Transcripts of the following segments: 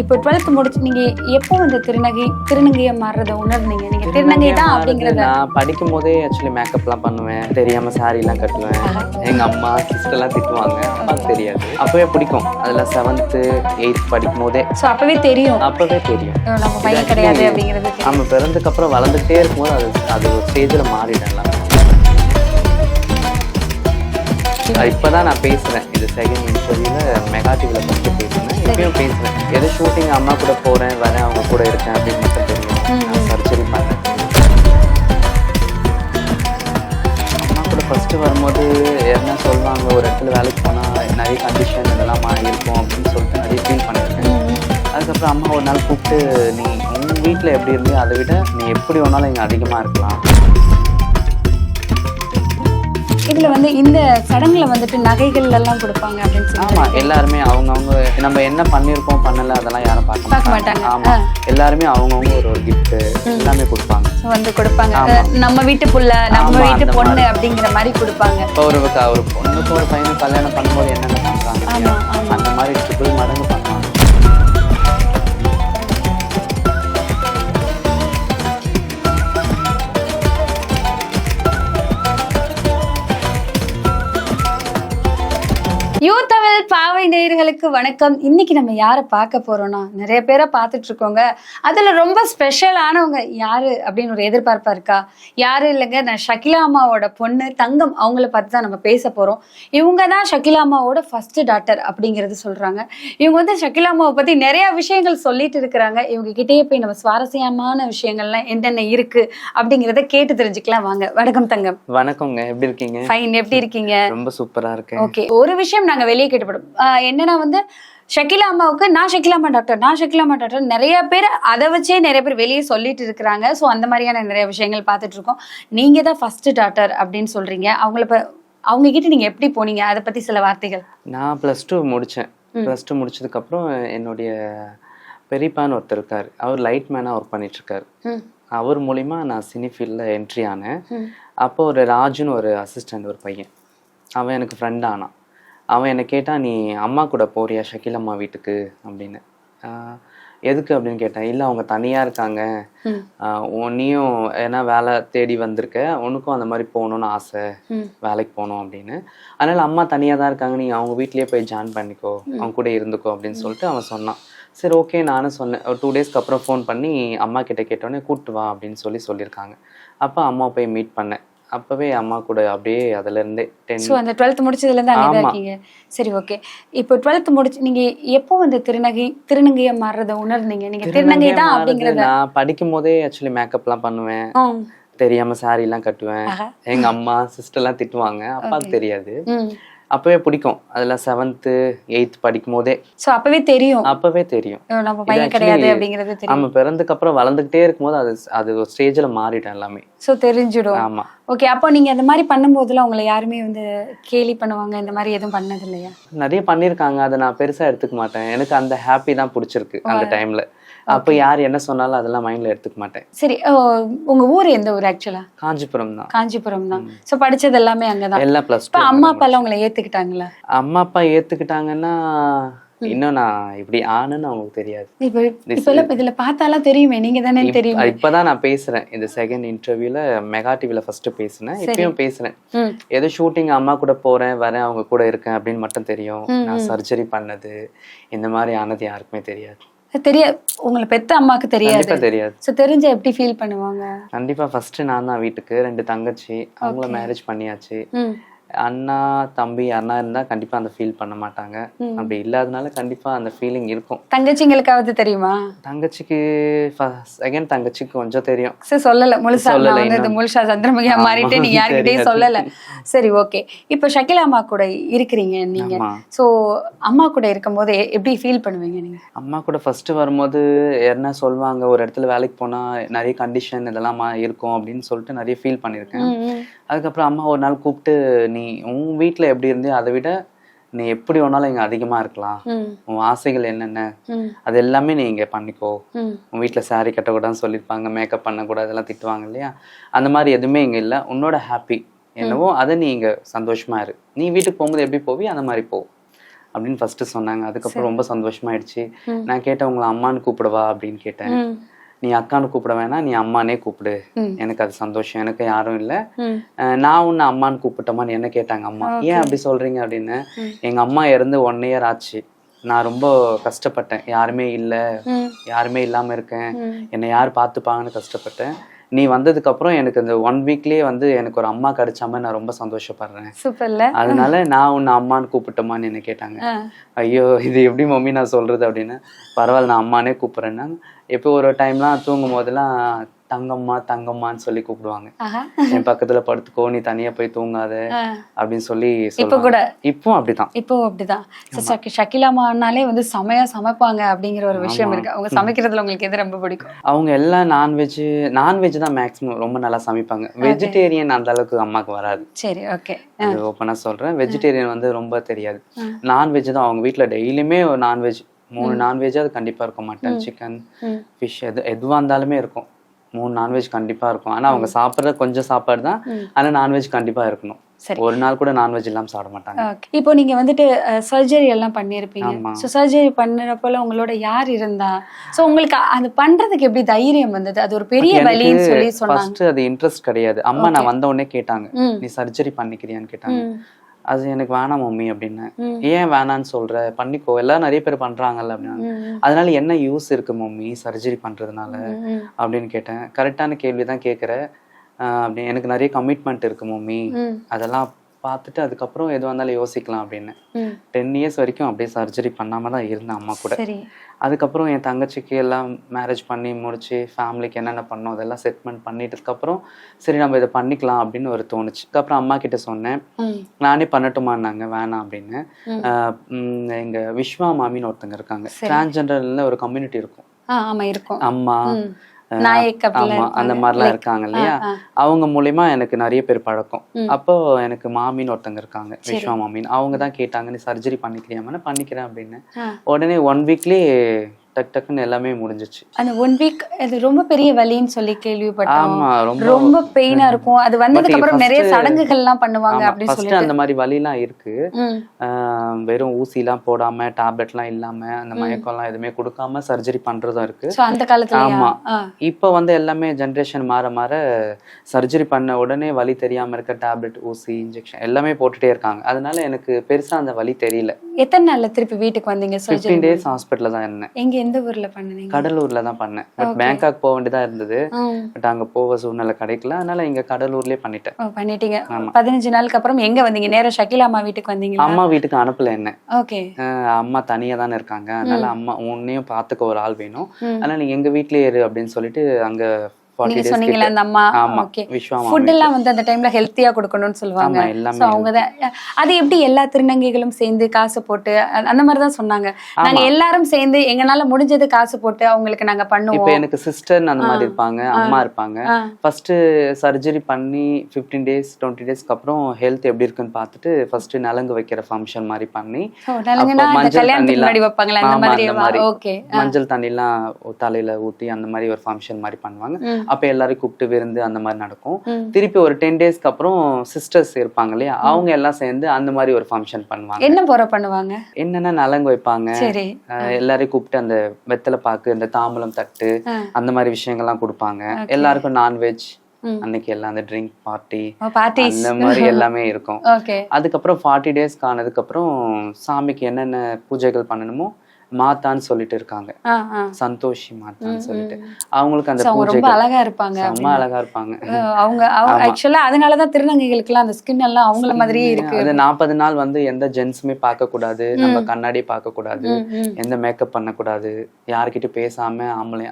இப்போ டுவெல்த் முடிச்சு நீங்க எப்போ வந்து திருநங்கை திருநங்கையை மாறுறத உணர்ந்தீங்க? நீங்க திருநங்கை தான் அப்படிங்கறத. நான் படிக்கும் போதே ஆக்சுவலி மேக்கப்லாம் பண்ணுவேன். தெரியாம saree எல்லாம் கட்டுவேன். எங்க அம்மா சிஸ்டர் எல்லாம் திட்டுவாங்க. அப்பாவுக்கு தெரியாது. அப்பவே பிடிக்கும். அதுல செவன்த்து எயித் படிக்கும் போதே ஸோ அப்பவே தெரியும். அப்பவே தெரியும். நம்ம பையன் கிடையாது அப்படிங்கிறது. நம்ம பிறந்ததுக்கு அப்புறம் வளர்ந்துட்டே இருக்கும்போது அது அது ஒரு ஸ்டேஜில் மாறிடும் அது இப்பதான் நான் பேசுறேன். இது செகண்ட் இன்டர்வியூல மெகா டிவில ஃபர்ஸ்ட் பேசுனேன். இப்பயும் பேசுறேன். எது ஷூட்டிங் அம்மா கூட போறேன் வரேன் அவங்க கூட இருக்கேன் அப்படின்னு மட்டும் தெரியும். நான் சர்ஜரி பண்ணேன். அம்மா கூட ஃபர்ஸ்ட் வரும்போது என்ன சொல்லுவாங்க ஒரு இடத்துல வேலைக்கு போனா நிறைய கண்டிஷன் இதெல்லாம் இருக்கும் அப்படின்னு சொல்லிட்டு நிறைய ஃபீல் பண்ணியிருக்கேன். அதுக்கப்புறம் அம்மா ஒரு நாள் கூப்பிட்டு நீ உன் வீட்டில் எப்படி இருந்தியோ அதை விட நீ எப்படி வேணாலும் இங்கே அதிகமாக இருக்கலாம். இதுல வந்து இந்த சடங்குல வந்துட்டு நகைகள் எல்லாம் கொடுப்பாங்க அப்படின்னு சொல்லி ஆமாம் எல்லாருமே அவங்கவுங்க நம்ம என்ன பண்ணியிருக்கோம் பண்ணல அதெல்லாம் யாரும் பார்க்க மாட்டாங்க. ஆமாம் எல்லாருமே அவங்கவுங்க ஒரு ஒரு gift எல்லாமே கொடுப்பாங்க. வந்து கொடுப்பாங்க. நம்ம வீட்டு புள்ள நம்ம வீட்டு பொண்ணு அப்படிங்கிற மாதிரி கொடுப்பாங்க. இப்போ ஒரு பொண்ணுக்கு ஒரு பையனுக்கு கல்யாணம் பண்ணும்போது என்னென்ன பண்ணுறாங்க. அந்த மாதிரி ட்ரிபிள் மடங்கு யூ தமிழ் பாவை நேயர்களுக்கு வணக்கம். இன்னைக்கு நம்ம யாரை பார்க்க போறோம்னா நிறைய பேரை பார்த்துட்டு இருக்கோங்க. அதுல ரொம்ப ஸ்பெஷலானவங்க யாரு அப்படின்னு ஒரு எதிர்பார்ப்பா இருக்கா? யாரு இல்லைங்க? நான் ஷகிலா அம்மாவோட பொண்ணு தங்கம் அவங்கள பார்த்து தான் நம்ம பேச போறோம். இவங்க தான் ஷகிலா அம்மாவோட ஃபர்ஸ்ட் டாட்டர் அப்படிங்கிறது சொல்றாங்க. இவங்க வந்து ஷகிலா அம்மாவை பத்தி நிறைய விஷயங்கள் சொல்லிட்டு இருக்கிறாங்க. இவங்க கிட்டேயே போய் நம்ம சுவாரஸ்யமான விஷயங்கள்லாம் என்னென்ன இருக்கு அப்படிங்கிறத கேட்டு தெரிஞ்சுக்கலாம். வாங்க. வணக்கம் தங்கம். வணக்கங்க எப்படி இருக்கீங்க? ஃபைன் எப்படி இருக்கீங்க? ரொம்ப சூப்பரா இருக்கேன். ஓகே ஒரு விஷயம் நாங்க வெளியே கேட்டுப்படும். என்னன்னா வந்து ஷக்கிலா அம்மாவுக்கு நான் ஷக்கிலா அம்மா டாக்டர் நான் ஷக்கிலா அம்மா டாக்டர் நிறைய பேர் அதை வச்சே நிறைய பேர் வெளியே சொல்லிட்டு இருக்கிறாங்க. ஸோ அந்த மாதிரியான நிறைய விஷயங்கள் பார்த்துட்டு இருக்கோம். நீங்க தான் ஃபர்ஸ்ட் டாக்டர் அப்படின்னு சொல்றீங்க. அவங்கள அவங்க கிட்ட நீங்க எப்படி போனீங்க? அதை பத்தி சில வார்த்தைகள். நான் ப்ளஸ் டூ முடித்தேன் ப்ளஸ் டூ முடிச்சதுக்கப்புறம் என்னுடைய பெரியப்பான்னு ஒருத்தர் இருக்கார். அவர் லைட் மேனாக ஒர்க் பண்ணிட்டுருக்காரு ம். அவர் மூலிமா நான் சினி ஃபீல்டில் என்ட்ரி ஆனேன். அப்போ ஒரு ராஜுன்னு ஒரு அசிஸ்டண்ட் ஒரு பையன். அவன் எனக்கு ஃப்ரெண்ட் ஆனான். அவன் என்னை கேட்டான் நீ அம்மா கூட போறியா ஷக்கீல் அம்மா வீட்டுக்கு? அப்படின்னு. எதுக்கு? அப்படின்னு கேட்டேன். இல்லை அவங்க தனியாக இருக்காங்க. ம். ஆஹ், உன் நீயும் ஏன்னா வேலை தேடி வந்திருக்க. உனக்கும் அந்த மாதிரி போகணுன்னு ஆசை. வேலைக்கு போகணும் அப்படின்னு. அதனால அம்மா தனியாக தான் இருக்காங்க. நீ அவங்க வீட்லயே போய் ஜாயின் பண்ணிக்கோ. அவங்க கூட இருந்துக்கோ அப்படின்னு சொல்லிட்டு அவன் சொன்னான். சரி ஓகே நானும் சொன்னேன். ஒரு டூ டேஸ்க்கு அப்புறம் ஃபோன் பண்ணி அம்மா கிட்ட கேட்டோடனே கூப்பிட்டு வா அப்படின்னு சொல்லி சொல்லியிருக்காங்க. அப்போ அம்மா போய் மீட் பண்ணேன். அப்போவே அம்மா கூட அப்படியே அதுலேருந்தே டென் ஸோ அந்த டுவெல்த் முடிச்சதுல இருந்து அங்கே. இருக்கீங்க. சரி ஓகே இப்போ டுவெல்த் முடிச்சு நீங்க எப்போ வந்து திருநங்கை திருநங்கையை மாறுறத உணர்ந்தீங்க? நீங்க திருநங்கை தான் அப்படிங்கறத நான் படிக்கும் போதே ஆக்சுவலி மேக்கப்லாம் பண்ணுவேன். தெரியாம saree எல்லாம் கட்டுவேன். எங்க அம்மா சிஸ்டர்லாம் திட்டுவாங்க. அப்பாவுக்கு தெரியாது. அப்பவே பிடிக்கும். அதுல செவன்த்து எயித் படிக்கும் போதே ஸோ அப்பவே தெரியும். அப்பவே தெரியும். நம்ம பையன் கிடையாது அப்படிங்கிறது தெரியும். நம்ம பிறந்ததுக்கு அப்புறம் வளர்ந்துக்கிட்டே இருக்கும்போது அது அது ஒரு ஸ்டேஜில் மாறிடும் எல்லாமே. ஸோ தெரிஞ்சிடும். ஆமா. ஓகே அப்போ நீங்க அந்த மாதிரி பண்ணும்போதுல உங்களை யாருமே வந்து கேலி பண்ணுவாங்க? இந்த மாதிரி எதுவும் பண்ணது இல்லையா நிறைய பண்ணியிருக்காங்க. அதை நான் பெருசா எடுத்துக்க மாட்டேன். எனக்கு அந்த ஹாப்பி தான் பிடிச்சிருக்கு அந்த டைம்ல அப்போ யார் என்ன சொன்னாலும் அதெல்லாம் மைண்ட்ல எடுத்துக்க மாட்டேன். சரி உங்க ஊர் எந்த ஊர் ஆக்சுவலா காஞ்சிபுரம் தான். காஞ்சிபுரம் தான். ஸோ படிச்சது எல்லாமே அங்கதான் எல்லாம் ப்ளஸ் இப்போ அம்மா அப்பா எல்லாம் உங்களை ஏத்துக்கிட்டாங்களா? அம்மா அப்பா ஏத்துக்கிட்டாங்கன்னா இன்னும் நான் இப்படி ஆனேன்னு அவங்களுக்கு தெரியாது. இப்போ இதுல பார்த்தாலாம் தெரியுமே நீங்க தானே தெரியும்? இப்பதான் நான் பேசுறேன். இது செகண்ட் இன்டர்வியூல மெகா டிவில ஃபர்ஸ்ட் பேசினேன். இப்பயும் பேசுறேன். ஏதோ ஷூட்டிங் அம்மா கூட போறேன் வரேன் அவங்க கூட இருக்கேன் அப்படின்னு மட்டும் தெரியும். நான் சர்ஜரி பண்ணது. இந்த மாதிரி ஆனது யாருக்குமே தெரியாது. தெரியாது உங்களை பெத்த அம்மாக்கு தெரியாது. கண்டிப்பா தெரியாது. ஸோ தெரிஞ்சா எப்படி ஃபீல் பண்ணுவாங்க? கண்டிப்பா ஃபர்ஸ்ட் நான் தான் வீட்டுக்கு ரெண்டு தங்கச்சி அவங்கள மேரேஜ் பண்ணியாச்சு. அண்ணா தம்பி அண்ணா இருந்தா கண்டிப்பா அந்த ஃபீல் பண்ண மாட்டாங்க. அப்படி இல்லாதனால கண்டிப்பா அந்த ஃபீலிங் இருக்கும். தங்கச்சிங்களுக்காவது தெரியுமா? தங்கச்சிக்கு செகண்ட் தங்கச்சிக்கு கொஞ்சம் தெரியும். சரி சொல்லல. முழுசா வந்து. முழுசா சந்திரமுகியா மாறிட்டு நீங்க யார்கிட்டயும் தெரியாது. சொல்லல. சரி ஓகே இப்போ ஷக்கிலா அம்மா கூட இருக்கிறீங்க நீங்க. சோ அம்மா கூட இருக்கும்போது எப்படி ஃபீல் பண்ணுவீங்க நீங்க? அம்மா கூட ஃபர்ஸ்ட் வரும்போது என்ன சொல்லுவாங்க ஒரு இடத்துல வேலைக்கு போனா நிறைய கண்டிஷன் இதெல்லாம் இருக்கும் அப்படின்னு சொல்லிட்டு நிறைய ஃபீல் ம். அதுக்கப்புறம் அம்மா ஒரு நாள் கூப்பிட்டு நீ உன் வீட்ல எப்படி இருந்தியோ அதை விட நீ எப்படி வேணாலும் இங்க அதிகமா இருக்கலாம். உன் ஆசைகள் என்னென்ன? அது எல்லாமே நீ இங்க பண்ணிக்கோ. உன் வீட்ல saree கட்டக்கூடாதுன்னு சொல்லியிருப்பாங்க மேக்கப் பண்ணக்கூடாது அதெல்லாம் திட்டுவாங்க இல்லையா? அந்த மாதிரி எதுவுமே இங்க இல்ல. உன்னோட ஹாப்பி என்னவோ அதை நீ இங்க சந்தோஷமா இரு. நீ வீட்டுக்கு போகும்போது எப்படி போவி அந்த மாதிரி போ. அப்படின்னு ஃபர்ஸ்ட் சொன்னாங்க. அதுக்கப்புறம் ரொம்ப சந்தோஷமாயிடுச்சு. நான் கேட்டேன் உங்களை அம்மான்னு கூப்பிடவா? அப்படின்னு கேட்டேன். நீ அக்கான்னு கூப்பிட வேணாம் நீ அம்மானே கூப்பிடு. எனக்கு அது சந்தோஷம் எனக்கு யாரும் இல்லை. நான் உன்னை அம்மான்னு கூப்பிட்டோமான்னு என்ன கேட்டாங்க அம்மா? ஏன் அப்படி சொல்றீங்க அப்படின்னு. எங்க அம்மா இறந்து ஒன் இயர் ஆச்சு. நான் ரொம்ப கஷ்டப்பட்டேன். யாருமே இல்லை. யாருமே இல்லாம இருக்கேன். என்னை யார் பார்த்துப்பாங்கன்னு கஷ்டப்பட்டேன். நீ வந்ததுக்கு அப்புறம் எனக்கு இந்த ஒன் வீக்லயே வந்து எனக்கு ஒரு அம்மா கிடைச்சாம நான் ரொம்ப சந்தோஷப்படுறேன். சூப்பர்ல. அதனால நான் உன்னை அம்மான்னு கூப்பிட்டோமான்னு என்ன கேட்டாங்க. ஐயோ இது எப்படி மம்மி நான் சொல்றது அப்படின்னு. பரவாயில்ல நான் அம்மானே கூப்பிடுறேன்னா எப்போ ஒரு டைம்லாம் தூங்கும் போதெல்லாம் தங்கம்மா தங்கம்மான்னு சொல்லி கூப்பிடுவாங்க. என் பக்கத்துல படுத்துக்கோ நீ தனியா போய் தூங்காத. அப்படின்னு சொல்லி இப்ப கூட. இப்போ அப்படிதான். இப்போ அப்படிதான். ஷக்கிலாமானாலே வந்து செமையா சமைப்பாங்க அப்படிங்கிற ஒரு விஷயம் இருக்கு. அவங்க சமைக்கிறதுல உங்களுக்கு எது ரொம்ப பிடிக்கும்? அவங்க எல்லாம் நான்வெஜ் நான்வெஜ் தான் மேக்ஸிமம் ரொம்ப நல்லா சமைப்பாங்க. வெஜிடேரியன் அந்த அளவுக்கு அம்மாக்கு வராது. சரி ஓகே ஓப்பனா சொல்றேன். வெஜிடேரியன் வந்து ரொம்ப தெரியாது. நான்வெஜ் தான் அவங்க வீட்ல டெய்லியுமே நான்வெஜ் மூணு நான்வெஜ் அது கண்டிப்பா இருக்கும் மட்டன். சிக்கன். ஃபிஷ் எது எதுவா இருந்தாலுமே இருக்கும். மூணு நான்வெஜ் கண்டிப்பா இருக்கும். ஆனா அவங்க சாப்பிடுற கொஞ்சம் சாப்பாடு தான். ஆனா நான்வெஜ் கண்டிப்பா இருக்கணும். ஒரு நாள் கூட நான்வெஜ் இல்லாம சாப்பிட மாட்டாங்க. இப்போ நீங்க வந்துட்டு சர்ஜரி எல்லாம் பண்ணியிருப்பீங்க ஆமா. ஸோ சர்ஜரி பண்ணுறப்போல உங்களோட யார் இருந்தா? ஸோ உங்களுக்கு அது பண்றதுக்கு எப்படி தைரியம் வந்தது? அது ஒரு பெரிய வலின்னு சொல்லி சொன்னாங்க. ஃபர்ஸ்ட் அது இன்ட்ரெஸ்ட் கிடையாது. அம்மா நான் வந்த உடனே கேட்டாங்க. நீ சர்ஜரி பண்ணிக்கிறியான்னு கேட்டாங்க. அது எனக்கு வேணாம் மம்மி அப்படின்னு. ஏன் வேணான்னு சொல்ற பண்ணிக்கோ எல்லாம் நிறைய பேர் பண்றாங்கல்ல அப்படின்னு. அதனால என்ன யூஸ் இருக்கு மம்மி சர்ஜரி பண்றதுனால. அப்படின்னு கேட்டேன் கரெக்டான கேள்வி தான் கேட்குறேன் அப்படி எனக்கு நிறைய கமிட்மெண்ட் இருக்கு மம்மி. அதெல்லாம் பார்த்துட்டு அதுக்கப்புறம் எது வந்தாலும் யோசிக்கலாம் அப்படின்னு. டென் இயர்ஸ் வரைக்கும் அப்படியே சர்ஜரி பண்ணாம தான் இருந்தேன் அம்மா கூட. சரி. அதுக்கப்புறம் என் தங்கச்சிக்கு எல்லாம் மேரேஜ் பண்ணி முடிச்சு ஃபேமிலிக்கு என்னென்ன பண்ணோம் அதெல்லாம் செட்மெண்ட் பண்ணிட்டதுக்கப்புறம் சரி நம்ம இதை பண்ணிக்கலாம் அப்படின்னு ஒரு தோணுச்சு. அதுக்கப்புறம் அம்மா கிட்ட சொன்னேன். நானே பண்ணட்டுமான்னாங்க வேணாம் அப்படின்னு. எங்க விஸ்வா மாமின்னு ஒருத்தங்க இருக்காங்க. டிரான்ஸ்ஜெண்டர்ல ஒரு கம்யூனிட்டி இருக்கும். ஆ ஆமா இருக்கும். அம்மா ஆமா அந்த மாதிரிலாம் இருக்காங்க இல்லையா. அவங்க மூலியமா எனக்கு நிறைய பேர் பழக்கம். அப்போ எனக்கு மாமின்னு ஒருத்தங்க இருக்காங்க விஸ்வா மாமின்னு. அவங்க தான் கேட்டாங்க நீ சர்ஜரி பண்ணிக்கிறியாம பண்ணிக்கிறேன் அப்படின்னு. உடனே ஒன் வீக்லயே டக் டக்குன்னு எல்லாமே முடிஞ்சிச்சு. அந்த ஒன் வீக் அது ரொம்ப பெரிய வலின்னு சொல்லி கேள்விப்பட்டோம். ரொம்ப ரொம்ப பெயினா இருக்கும். அது வந்ததுக்கு அப்புறம் நிறைய சடங்குகள் எல்லாம் பண்ணுவாங்க அப்படின்னு ஃபர்ஸ்ட் சொல்லி அந்த மாதிரி வலிலாம் இருக்கு வெறும் ஊசிலாம் போடாம டேப்லெட்லாம் இல்லாம அந்த மயக்கம்லாம் எதுவுமே கொடுக்காம சர்ஜரி பண்றதும் இருக்கு. அந்த காலத்துல ஆமா. இப்போ வந்து எல்லாமே ஜென்ரேஷன் மாற மாற சர்ஜரி பண்ண உடனே வலி தெரியாம இருக்க டேப்லெட் ஊசி இன்ஜெக்ஷன் எல்லாமே போட்டுட்டே இருக்காங்க. அதனால எனக்கு பெருசா அந்த வலி தெரியல. எத்தனை நாள்ல திருப்பி வீட்டுக்கு வந்தீங்க? சர்ஜரி டேஸ் ஹாஸ்பிட்டல்ல தான் இருந்தேன். எங்க எந்த ஊர்ல பண்ணுனீங்க? கடலூர்ல தான் பண்ணேன். பட் பேங்காக் போக வேண்டியதா இருந்தது. பட் அங்க போக சூழ்நிலை கிடைக்கல. அதனால இங்க கடலூர்லயே பண்ணிட்டேன். பண்ணிட்டீங்க. பதினஞ்சு நாளுக்கு அப்புறம் எங்க வந்தீங்க? நேரா ஷக்கிலா அம்மா வீட்டுக்கு வந்தீங்களா? அம்மா வீட்டுக்கு அனுப்பல என்ன. ஓகே. அம்மா தனியா தானே இருக்காங்க. அதனால அம்மா உன்னையும் பாத்துக்க ஒரு ஆள் வேணும். அதனால நீ எங்க வீட்லயே இரு அப்படின்னு சொல்லிட்டு அங்க நீங்க டேஸ் சொன்னீங்களா அந்த அம்மா ஓகே ஃபுட் எல்லாம் வந்து அந்த டைம்ல ஹெல்த்தியா கொடுக்கணும்னு சொல்லுவாங்க. எல்லாமே சோ அவங்க தான் அது எப்படி எல்லா திருநங்கைகளும் சேர்ந்து காசு போட்டு அந்த மாதிரி தான் சொன்னாங்க. நாங்க எல்லாரும் சேர்ந்து எங்கனால முடிஞ்சது காசு போட்டு அவங்களுக்கு நாங்க இப்ப பண்ணுவோம் எனக்கு சிஸ்டர் அந்த மாதிரி இருப்பாங்க அம்மா இருப்பாங்க. ஃபர்ஸ்ட் சர்ஜரி பண்ணி ஃபிஃப்டீன் டேஸ் டுவெண்ட்டி டேஸ்க்கு அப்புறம் ஹெல்த் எப்படி இருக்குன்னு பார்த்துட்டு ஃபர்ஸ்ட் நலங்கு வைக்கிற ஃபங்க்ஷன் மாதிரி பண்ணி மஞ்சள். ஓகே மஞ்சள் தண்ணிலாம் தலையில ஊத்தி அந்த மாதிரி ஒரு ஃபங்க்ஷன் மாதிரி பண்ணுவாங்க. அப்ப எல்லாரும் கூப்பிட்டு விருந்து அந்த மாதிரி நடக்கும். திருப்பி ஒரு டென் டேஸ்க்கு அப்புறம் சிஸ்டர்ஸ் இருப்பாங்க இல்லையா? அவங்க எல்லாம் சேர்ந்து அந்த மாதிரி ஒரு ஃபங்க்ஷன் பண்ணுவாங்க. என்ன போற பண்ணுவாங்க? என்னென்ன நலங்கு வைப்பாங்க? எல்லாரையும் கூப்பிட்டு அந்த வெத்தலை பாக்கு அந்த தாம்பூலம் தட்டு. அந்த மாதிரி விஷயங்கள்லாம் கொடுப்பாங்க. எல்லாருக்கும் நான்வெஜ். அன்னைக்கு எல்லாம் அந்த ட்ரிங்க் பார்ட்டி ஓ, பார்ட்டிஸ் அந்த மாதிரி எல்லாமே இருக்கும். அதுக்கப்புறம் ஃபார்ட்டி டேஸ்க்கு ஆனதுக்கு அப்புறம் சாமிக்கு என்னென்ன பூஜைகள் பண்ணணுமோ மாத்தான்னு சொல்லிட்டு இருக்காங்க. சந்தோஷி மாத்தான்னு சொல்லிட்டு. அவங்களுக்கு அந்த ரொம்ப அழகா இருப்பாங்க செம்ம அழகா இருப்பாங்க. அவங்க ஆக்சுவலா அதனாலதான் திருநங்கைகளுக்குலாம் அந்த ஸ்கின் எல்லாம் அவங்கள மாதிரியே இருக்கு. அது நாற்பது நாள் வந்து எந்த ஜென்ஸுமே பார்க்க கூடாது நம்ம கண்ணாடி பார்க்க கூடாது. எந்த மேக்கப் பண்ணக்கூடாது யார்கிட்ட பேசாம ஆம்பளை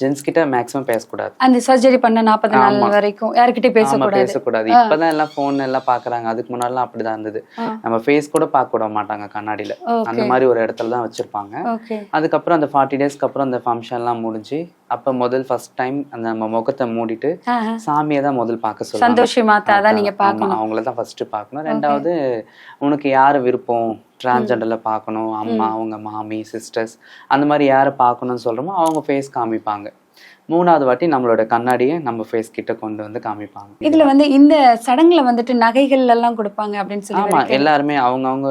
ஜென்ஸ் கிட்ட மேக்ஸிமம் பேசக்கூடாது. அந்த சர்ஜரி பண்ண நாற்பது நாள் வரைக்கும் யார்கிட்டயும் ஆமா பேசக்கூடாது. பேசக்கூடாது இப்பதான் எல்லாம் போன் எல்லாம் பாக்குறாங்க அதுக்கு முன்னாடிலாம் அப்படிதான் இருந்தது. நம்ம ஃபேஸ் கூட பார்க்க விட மாட்டாங்க கண்ணாடியில. அந்த மாதிரி ஒரு இடத்துல தான் வச்சிருப்பாங்க. ஓகே அதுக்கப்புறம் அந்த ஃபார்ட்டி டேஸ்க்கு அப்புறம் அந்த ஃபங்க்ஷன்லாம் முடிஞ்சு அப்ப முதல் ஃபர்ஸ்ட் டைம் அந்த நம்ம முகத்தை மூடிட்டு சாமியை தான் முதல் பார்க்க சொல்லுவாங்க. சந்தோஷி மாதா தான் நீங்க பார்க்கணும். அவங்கள தான் ஃபர்ஸ்ட் பார்க்கணும். ரெண்டாவது உனக்கு யார் விருப்பம்? டிரான்ஸ்ஜெண்டர்ல பார்க்கணும் அம்மா அவங்க மாமி சிஸ்டர்ஸ் அந்த மாதிரி யாரை பார்க்கணும்னு சொல்றோமோ அவங்க ஃபேஸ் காமிப்பாங்க. மூணாவது வாட்டி நம்மளோட கண்ணாடியை நம்ம ஃபேஸ் கிட்ட கொண்டு வந்து காமிப்பாங்க. இதுல வந்து இந்த சடங்குல வந்துட்டு நகைகள் எல்லாம் கொடுப்பாங்க அப்படின்னு சொல்லி ஆமா. எல்லாருமே அவங்கவங்க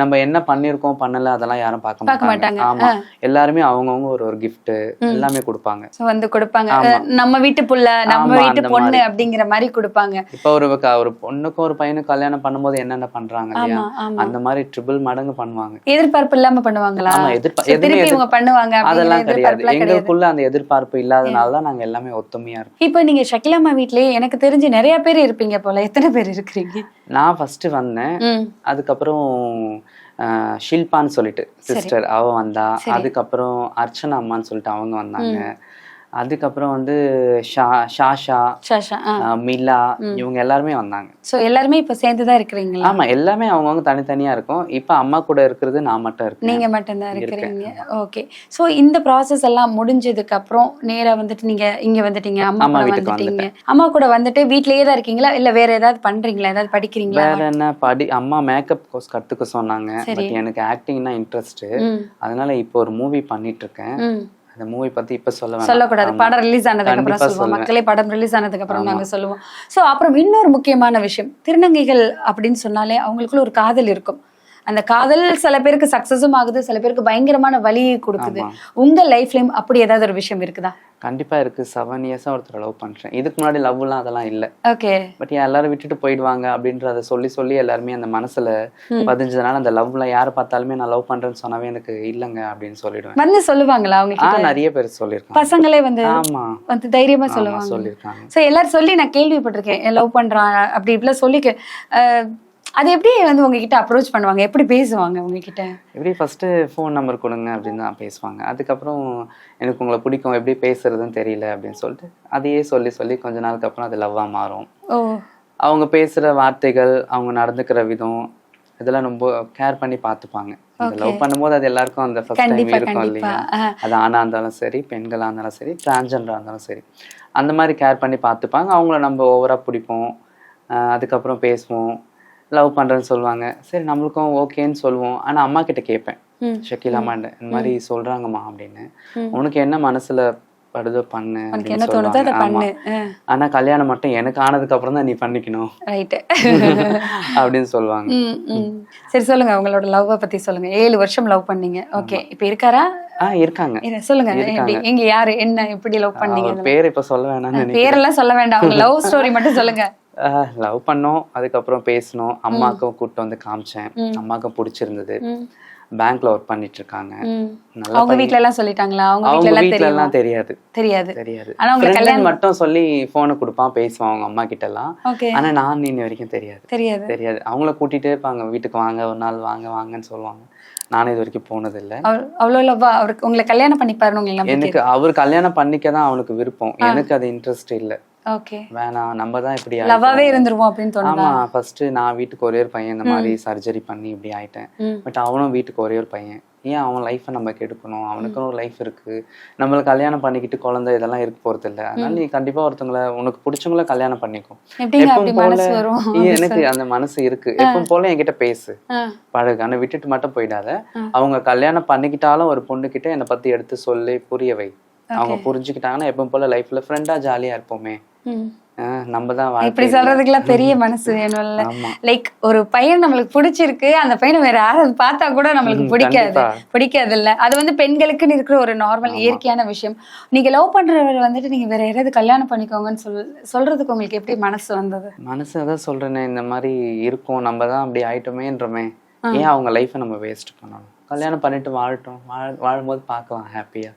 நம்ம என்ன பண்ணிருக்கோம் பண்ணல அதெல்லாம் யாரும் பார்க்க மாட்டாங்க. ஆமா எல்லாருமே அவங்கவங்க ஒரு ஒரு gift எல்லாமே கொடுப்பாங்க. வந்து கொடுப்பாங்க. நம்ம வீட்டு புள்ள நம்ம வீட்டு பொண்ணு. அப்படிங்கிற மாதிரி கொடுப்பாங்க. இப்ப ஒரு ஒரு பொண்ணுக்கும் ஒரு பையனுக்கும் கல்யாணம் பண்ணும்போது என்னென்ன பண்றாங்க இல்லையா? அந்த மாதிரி ட்ரிபிள் மடங்கு பண்ணுவாங்க. எதிர்பார்ப்பு இல்லாம பண்ணுவாங்களா? ஆமா எதிர்ப்பா So எதுவுமே பண்ணுவாங்க அதெல்லாம் கிடையாது. எங்களுக்குள்ள அந்த எதிர்பார்ப்பு இல்லாதனால தான் நாங்க எல்லாமே ஒத்துமையா இருக்கோம். இப்போ நீங்க ஷக்கிலாமா வீட்லயே எனக்கு தெரிஞ்சு நிறைய பேர் இருப்பீங்க போல. எத்தனை பேர் இருக்கிறீங்க? நான் ஃபர்ஸ்ட் வந்தேன். அதுக்கப்புறம் ஷில்பான்னு சொல்லிட்டு சிஸ்டர் அவ வந்தா. அதுக்கப்புறம் அர்ச்சனா அம்மான்னு சொல்லிட்டு அவங்க வந்தாங்க. அதுக்கப்புறம் வந்து ஷா ஷாஷா மிலா இவங்க எல்லாருமே வந்தாங்க. சோ எல்லாருமே இப்ப சேர்ந்துதான் இருக்கிறீங்களா? ஆமா எல்லாமே அவங்கவுங்க தனித்தனியா இருக்கும். இப்ப அம்மா கூட இருக்கிறது நான் மட்டும் இருக்கேன் நீங்க மட்டும்தான் இருக்கிறீங்க. ஓகே சோ இந்த ப்ராசஸ் எல்லாம் முடிஞ்சதுக்கு அப்புறம் நேரா வந்துட்டு நீங்க இங்க வந்துட்டீங்க அம்மா வந்துட்டீங்க. அம்மா கூட வந்துட்டு வீட்லயே தான் இருக்கீங்களா? இல்ல வேற ஏதாவது பண்றீங்களா? ஏதாவது படிக்கிறீங்களா? வேற என்ன? படி அம்மா மேக்கப் கோர்ஸ் கத்துக்க சொன்னாங்க. எனக்கு ஆக்டிங்னா இன்ட்ரெஸ்ட் அதனால இப்போ ஒரு மூவி பண்ணிட்டு இருக்கேன். ம் அந்த மூவி பத்தி இப்ப சொல்ல. சொல்லக்கூடாது. படம் ரிலீஸ் ஆனதுக்கு அப்புறம் சொல்லுவோம். மக்களே படம் ரிலீஸ் ஆனதுக்கு அப்புறம் நாங்க சொல்லுவோம் சோ அப்புறம் இன்னொரு முக்கியமான விஷயம் திருநங்கைகள் அப்படின்னு சொன்னாலே அவங்களுக்குள்ள ஒரு காதல் இருக்கும் அந்த காதல் சில பேருக்கு சக்சஸும் ஆகுது சில பேருக்கு பயங்கரமான வலியை கொடுக்குது. உங்க லைஃப்லயும் அப்படி ஏதாவது ஒரு விஷயம் இருக்குதா? கண்டிப்பா இருக்கு. செவன் இயர்ஸா ஒருத்தர் லவ் பண்றேன். இதுக்கு முன்னாடி லவ் எல்லாம் அதெல்லாம் இல்ல. ஓகே பட் எல்லாரும் விட்டுட்டு போயிடுவாங்க அப்படின்றத சொல்லி சொல்லி எல்லாருமே அந்த மனசுல பதிஞ்சதுனால அந்த லவ்ல யாரை பார்த்தாலுமே நான் லவ் பண்றேன்னு சொன்னாவே எனக்கு இல்லைங்க அப்படின்னு சொல்லிடுவேன். வந்து சொல்லுவாங்களா அவங்க நிறைய பேர் சொல்லியிருக்காங்க. பசங்களே வந்து ஆமா. வந்து தைரியமா சொல்லுவாங்க. சொல்லியிருக்காங்க. சோ எல்லாரும் சொல்லி நான் கேள்விப்பட்டிருக்கேன். லவ் பண்றான் அப்படி இப்படிலாம் சொல்லி அது எப்படி வந்து உங்ககிட்ட அப்ரோச் பண்ணுவாங்க? எப்படி பேசுவாங்க உங்ககிட்ட? எப்படி ஃபர்ஸ்ட் ஃபோன் நம்பர் கொடுங்க அப்படின்னு தான் பேசுவாங்க. அதுக்கப்புறம் எனக்கு உங்களை பிடிக்கும் எப்படி பேசுறதுன்னு தெரியல அப்படின்னு சொல்லிட்டு அதையே சொல்லி சொல்லி கொஞ்ச நாளுக்கு அப்புறம் அது லவ்வா மாறும். அவங்க பேசுற வார்த்தைகள் அவங்க நடந்துக்கிற விதம் இதெல்லாம் ரொம்ப கேர் பண்ணி பார்த்துப்பாங்க. லவ் பண்ணும்போது அது எல்லாருக்கும் அந்த ஃபர்ஸ்ட் டைம் இருக்கும் இல்லையா? அது ஆணா இருந்தாலும் சரி பெண்களா இருந்தாலும் சரி டிரான்ஸ்ஜெண்டரா இருந்தாலும் சரி. அந்த மாதிரி கேர் பண்ணி பார்த்துப்பாங்க. அவங்கள நம்ம ஓவரா பிடிப்போம். அதுக்கப்புறம் பேசுவோம். லவ் பண்றேன்னு சொல்லுவாங்க. சரி நம்மளுக்கும் ஓகேன்னு சொல்லுவோம். ஆனா அம்மா கிட்ட கேட்பேன். ம். ஷக்கிலாமாண்ட இந்த மாதிரி சொல்றாங்கம்மா அப்படின்னு. உனக்கு என்ன மனசுல படுதோ பண்ணு. ஆனா கல்யாணம் மட்டும் எனக்கு ஆனதுக்கு அப்புறம் தான் நீ பண்ணிக்கணும். அப்படின்னு சொல்லுவாங்க. சரி சொல்லுங்க. உங்களோட லவ் பத்தி சொல்லுங்க. ஏழு வருஷம் லவ் பண்ணீங்க. ஓகே. இப்ப இருக்காரா? ஆ இருக்காங்க. இரு, சொல்லுங்க. எங்க யாரு? என்ன எப்படி லவ் பண்ணீங்க பேர் இப்ப சொல்ல வேணாம்னு நினைக்கிறேன். பேரெல்லாம் சொல்ல வேண்டாம். லவ் ஸ்டோரி மட்டும் சொல்லுங்க. லவ் பண்ணோம். அதுக்கப்புறம் பேசணும் அம்மாக்கும் கூப்பிட்டு வந்து காமிச்சேன். அம்மாக்கும் பிடிச்சிருந்தது. பேங்க்ல ஒர்க் பண்ணிட்டு இருக்காங்க அவங்க வீட்ல எல்லாம் சொல்லிட்டாங்களா? அவங்க அவங்க வீட்ல எல்லாம் தெரியாது. தெரியாது. தெரியாது. ஆனா உங்களுக்கு Friend ன்னு மட்டும் சொல்லி போனை கொடுப்பான் பேசுவான் அவங்க அம்மா கிட்ட எல்லாம் ஆனா நான் இன்ன வரைக்கும் தெரியாது. தெரியாது. தெரியாது. அவங்கள கூட்டிட்டே இருப்பாங்க. வீட்டுக்கு வாங்க ஒரு நாள் வாங்க வாங்கன்னு சொல்லுவாங்க. நானும் இது வரைக்கும் போனது இல்ல அவ்வளவு லவ்வா அவருக்கு உங்களை கல்யாணம் பண்ணிப்பாருன்னு உங்களுக்கு எனக்கு அவர் கல்யாணம் பண்ணிக்க தான் அவனுக்கு விருப்பம். எனக்கு அது இன்ட்ரெஸ்ட் இல்ல. ஓகே. வேணாம் நம்ம தான் இப்படி லவ்வாவே. இருந்துருவோம் அப்படின்னு தோணுதா? ஆமா ஃபர்ஸ்ட் நான் வீட்டுக்கு ஒரே ஒரு பையன் இந்த மாதிரி சர்ஜரி பண்ணி இப்படி ஆயிட்டேன். பட் அவனும் வீட்டுக்கு ஒரே ஒரு பையன். ஏன் அவன் லைஃப்பை நம்ம கெடுக்கணும்? அவனுக்குன்னு ஒரு லைஃப் இருக்கு. நம்மளுக்கு கல்யாணம் பண்ணிக்கிட்டு குழந்தை இதெல்லாம் இருக்க போறது இல்ல அதனால நீ கண்டிப்பா ஒருத்தவங்கள உனக்கு பிடிச்சவங்கள கல்யாணம் பண்ணிக்கோ. எப்படிங்க அப்படி எப்பவும் போல எனக்கு அந்த மனசு இருக்கு. எப்பவும் போல என்கிட்ட பேசு. பழகு. ஆனா விட்டுட்டு மட்டும் போயிடாத. அவங்க கல்யாணம் பண்ணிக்கிட்டாலும் ஒரு பொண்ணு கிட்ட என்னை பத்தி எடுத்து சொல்லி புரிய வை. அவங்க புரிஞ்சுக்கிட்டாங்கன்னா எப்பவும் போல லைஃப்ல ஃப்ரெண்டா ஜாலியா இருப்போமே. நம்ம தான் இப்படி சொல்றதுக்குலாம் பெரிய மனசு வேணும்ல. லைக் ஒரு பையன் நம்மளுக்கு பிடிச்சிருக்கு அந்த பையனை வேற யாராவது பார்த்தா கூட நம்மளுக்கு பிடிக்காது. பிடிக்காது இல்ல அது வந்து பெண்களுக்குன்னு இருக்கிற ஒரு நார்மல் இயற்கையான விஷயம். நீங்க லவ் பண்றவர் வந்துட்டு நீங்க வேற யாராவது கல்யாணம் பண்ணிக்கோங்கன்னு சொல் சொல்றதுக்கு உங்களுக்கு எப்படி மனசு வந்தது? மனசு அதான் சொல்றேனே இந்த மாதிரி இருக்கும் நம்ம தான் அப்படி ஆயிட்டோமேன்றமே. ஏன் அவங்க லைஃப்பை நம்ம வேஸ்ட் பண்ணணும்? கல்யாணம் பண்ணிட்டு வாழட்டும் வாழ வாழும்போது பார்க்கலாம் ஹாப்பியா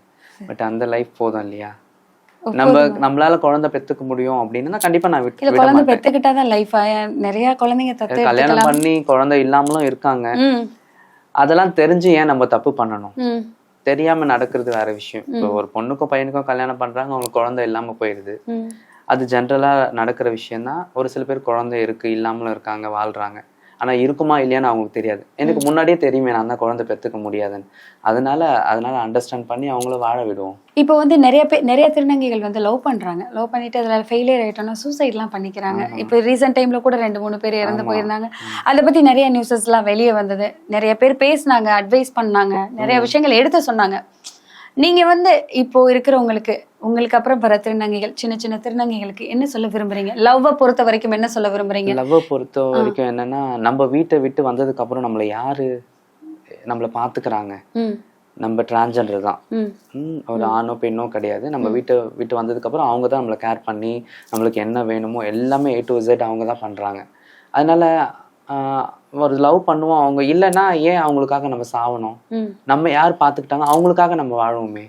பட் அந்த லைஃப் போதும் இல்லையா? நம்ம நம்மளால குழந்தை பெத்துக்க முடியும் அப்படின்னு கண்டிப்பா நான் விட்டு குழந்தை பெத்துக்கிட்டாதான் லைஃப் நிறைய குழந்தைங்க கல்யாணம் பண்ணி குழந்தை இல்லாமலும் இருக்காங்க. அதெல்லாம் தெரிஞ்சு ஏன் நம்ம தப்பு பண்ணணும்? தெரியாம நடக்கிறது வேற விஷயம். இப்போ ஒரு பொண்ணுக்கும் பையனுக்கும் கல்யாணம் பண்றாங்க அவங்களுக்கு குழந்தை இல்லாம போயிடுது. ம். அது ஜென்ரலா நடக்கிற விஷயம் தான் ஒரு சில பேர் குழந்தை இருக்கு இல்லாமலும் இருக்காங்க வாழ்றாங்க. ஆனா இருக்குமா இல்லையான்னு அவங்களுக்கு தெரியாது. எனக்கு முன்னாடியே தெரியுமே நான் தான் குழந்தை பெத்துக்க முடியாதுன்னு. அதனால அதனால அண்டர்ஸ்டாண்ட் பண்ணி அவங்கள வாழ விடுவோம். இப்போ வந்து நிறைய பேர் நிறைய திருநங்கைகள் வந்து லவ் பண்றாங்க. லவ் பண்ணிட்டு அதுல ஃபெயிலியர் ஆயிட்டோம்னா சூசைட்லாம் பண்ணிக்கிறாங்க. இப்போ ரீசெண்ட் டைம்ல கூட ரெண்டு மூணு பேர் இறந்து போயிருந்தாங்க. அதை பத்தி நிறைய நியூஸஸ் எல்லாம் வெளியே வந்தது. நிறைய பேர் பேசினாங்க அட்வைஸ் பண்ணாங்க. நிறைய விஷயங்கள் எடுத்து சொன்னாங்க. நீங்க வந்து இப்போ இருக்கிறவங்களுக்கு உங்களுக்கு அப்புறம் வர திருநங்கைகள் சின்ன சின்ன திருநங்கைகளுக்கு என்ன சொல்ல விரும்புறீங்க? லவ்வை பொறுத்த வரைக்கும் என்ன சொல்ல விரும்புறீங்க? லவ்வை பொறுத்த வரைக்கும் என்னன்னா நம்ம வீட்டை விட்டு வந்ததுக்கு அப்புறம் நம்மளை யாரு நம்மளை பாத்துக்கிறாங்க? நம்ம டிரான்ஜெண்டர் தான். ஒரு ஆணோ பெண்ணோ கிடையாது. நம்ம வீட்டை விட்டு வந்ததுக்கு அப்புறம் அவங்க தான் நம்மளை கேர் பண்ணி நம்மளுக்கு என்ன வேணுமோ எல்லாமே ஏ டு Z அவங்க தான் பண்றாங்க. அதனால ஒரு லவ் பண்ணுவோம். அவங்க இல்லைன்னா ஏன் அவங்களுக்காக நம்ம சாவணும்? நம்ம யார் பார்த்துக்கிட்டாங்க அவங்களுக்காக நம்ம வாழுவோமே.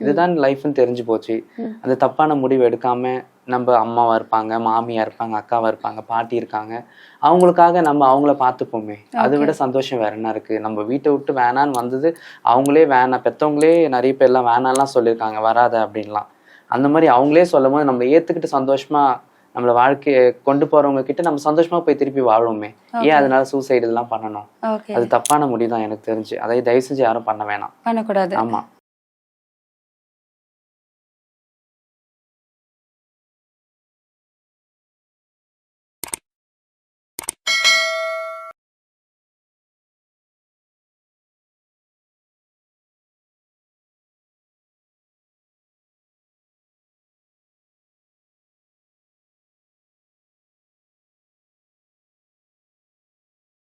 இதுதான் லைஃப்னு தெரிஞ்சு போச்சு. அந்த தப்பான முடிவு எடுக்காம நம்ம அம்மாவா இருப்பாங்க மாமியா இருப்பாங்க அக்காவா இருப்பாங்க பாட்டி இருக்காங்க. அவங்களுக்காக நம்ம அவங்கள பார்த்துப்போமே அதை விட சந்தோஷம் வேற என்ன இருக்கு? நம்ம வீட்டை விட்டு வேணான்னு வந்தது அவங்களே வேணாம். பெத்தவங்களே நிறைய பேர்லாம் வேணாம்லாம் சொல்லியிருக்காங்க வராத அப்படின்லாம். அந்த மாதிரி அவங்களே சொல்லும் போது நம்ம ஏத்துக்கிட்டு சந்தோஷமா நம்மள வாழ்க்கையை கொண்டு போறவங்க கிட்ட நம்ம சந்தோஷமா போய் திருப்பி வாழுவோமே. ஏன் அதனால சூசைடு இதெல்லாம் பண்ணணும்? அது தப்பான முடிவு தான் எனக்கு தெரிஞ்சு. அதை தயவு செஞ்சு யாரும் பண்ண வேணாம். பண்ணக்கூடாது. ஆமா.